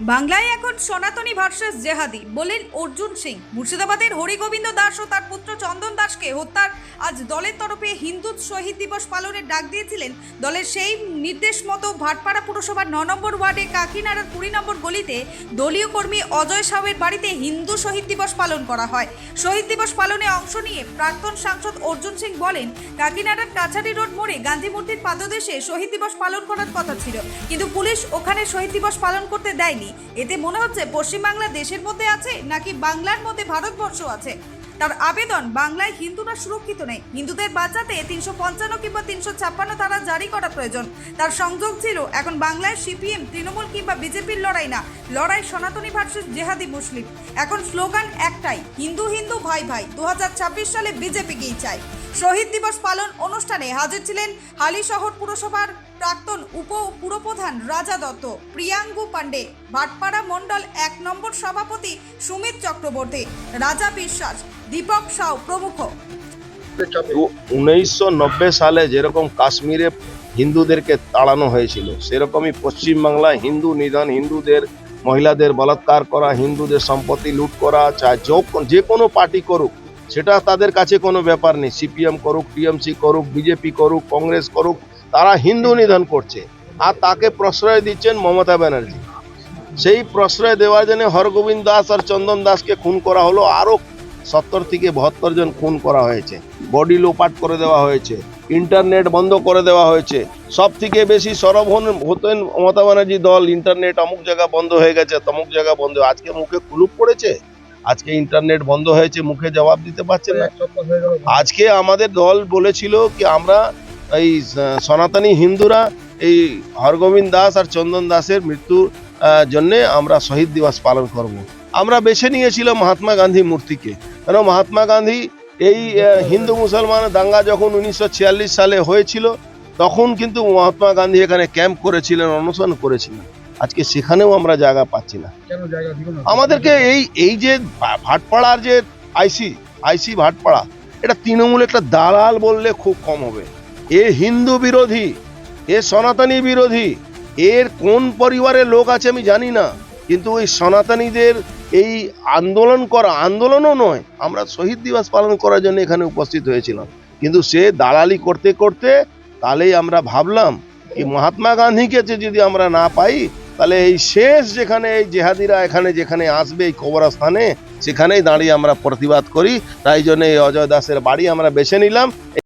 বাংলায় এখন সনাতনী ভার্সেস জেহাদি। বলেন অর্জুন সিং। মুর্শিদাবাদের হরিগোবিন্দ দাস ও তার পুত্র চন্দন দাসকে হত্যার আজ দলের তরফে হিন্দু শহীদ দিবস পালনের ডাক দিয়েছিলেন দলের সেই নির্দেশ মতো ভাটপাড়া পুরসভার ন নম্বর ওয়ার্ডে কাকিনাড়ার কুড়ি নম্বর গলিতে দলীয় কর্মী অজয় সাউয়ের বাড়িতে হিন্দু শহীদ দিবস পালন করা হয়। শহীদ দিবস পালনে অংশ নিয়ে প্রাক্তন সাংসদ অর্জুন সিং বলেন, কাকিনাড়ার কাছারি রোড মোড়ে গান্ধী মূর্তির পাদদেশে শহীদ দিবস পালন করার কথা ছিল। কিন্তু পুলিশ ওখানে শহীদ দিবস পালন করতে দেয়নি। এতে মনে হচ্ছে পশ্চিমবাংলা দেশের মধ্যে আছে নাকি বাংলার মধ্যে ভারতবর্ষ আছে? তার আবেদন বাংলায় হিন্দুরা সুরক্ষিত নেই। হিন্দুদের বাঁচাতে তিনশো পঞ্চান্ন কিংবা তিনশো ছাপ্পান্ন ধারা জারি করা প্রয়োজন। তার সংযোগ ছিল, এখন বাংলায় সিপিএম, তৃণমূল কিংবা বিজেপির লড়াই না। লড়াই সনাতনী ভার্সেস জেহাদি মুসলিম। এখন স্লোগান একটাই, হিন্দু হিন্দু ভাই ভাই দু হাজার ছাব্বিশ সালে বিজেপিকেই চায়। শহীদ দিবস পালন অনুষ্ঠানে হাজির ছিলেন হালিশহর পুরসভার প্রাক্তন উপ পুরপ্রধান রাজা দত্ত, প্রিয়াঙ্গু পাণ্ডে ভাটপাড়া মণ্ডল এক নম্বর সভাপতি সুমিত চক্রবর্তী, রাজা বিশ্বাস, দীপক সাউ প্রমুখ। উনিশশো নব্বই সালে যেরকম কাশ্মীরে হিন্দুদেরকে তাড়ানো হয়েছিল, সেরকমই পশ্চিমবাংলায় হিন্দু নিধন হিন্দুদের, মহিলাদের বলাৎকার করা, হিন্দুদের সম্পত্তি লুট করা চায় যো- যে কোনো পার্টি করুক, সেটা তাদের কাছে কোনো ব্যাপার নেই। সিপিএম করুক, টিএমসি করুক, বিজেপি করুক, কংগ্রেস করুক তারা হিন্দু নিধন করছে। আর তাকে প্রশ্রয় দিচ্ছেন মমতা ব্যানার্জি। সেই প্রশ্রয় দেওয়ার জন্য হরগোবিন্দ দাস আর চন্দন দাসকে খুন করা হলো। আরও সত্তর থেকে বাহাত্তর জন খুন করা হয়েছে। বডি লোপাট করে দেওয়া হয়েছে। ইন্টারনেট বন্ধ করে দেওয়া হয়েছে। সব থেকে বেশি সরব হন হতেন মমতা ব্যানার্জি দল। ইন্টারনেট অমুক জায়গা বন্ধ হয়ে গেছে তমুক জায়গা বন্ধ। আজকে মুখে কুলুপ পড়েছে? আজকে ইন্টারনেট বন্ধ হয়েছে মুখে জবাব দিতে পারছে না? আজকে আমাদের দল বলেছিল কি আমরা এই সনাতনী হিন্দুরা এই হরগোবিন্দ দাস আর চন্দন দাসের মৃত্যুর জন্যে আমরা শহীদ দিবস পালন করব। আমরা বেছে নিয়েছিলাম মহাত্মা গান্ধী মূর্তিকে। কেন মহাত্মা গান্ধী এই হিন্দু মুসলমান দাঙ্গা যখন উনিশশো সালে হয়েছিল তখন কিন্তু মহাত্মা গান্ধী এখানে ক্যাম্প করেছিলেন অনশন করেছিলেন। আজকে সেখানেও আমরা জায়গা পাচ্ছি না। জায়গা আমাদেরকে এই এই যে ভাটপাড়ার যে আইসি আইসি ভাটপাড়া এটা তৃণমূল একটা দালাল বললে খুব কম হবে। এ হিন্দু বিরোধী, এ সনাতনী বিরোধী, এর কোন পরিবারের লোক আছে আমি জানি না, কিন্তু ওই সনাতনীদের এই আন্দোলন করা, আন্দোলনও নয়, আমরা শহীদ দিবস পালন করার জন্য এখানে উপস্থিত হয়েছিলাম। কিন্তু সে দালালি করতে করতে তাহলেই আমরা ভাবলাম কি মহাত্মা গান্ধীকে যদি আমরা না পাই, তাহলে এই শেষ যেখানে এই জেহাদিরা এখানে যেখানে আসবে, এই কবরস্থানে, সেখানেই দাঁড়িয়ে আমরা প্রতিবাদ করি। তাই জন্য এই অজয় দাসের বাড়ি আমরা বেছে নিলাম।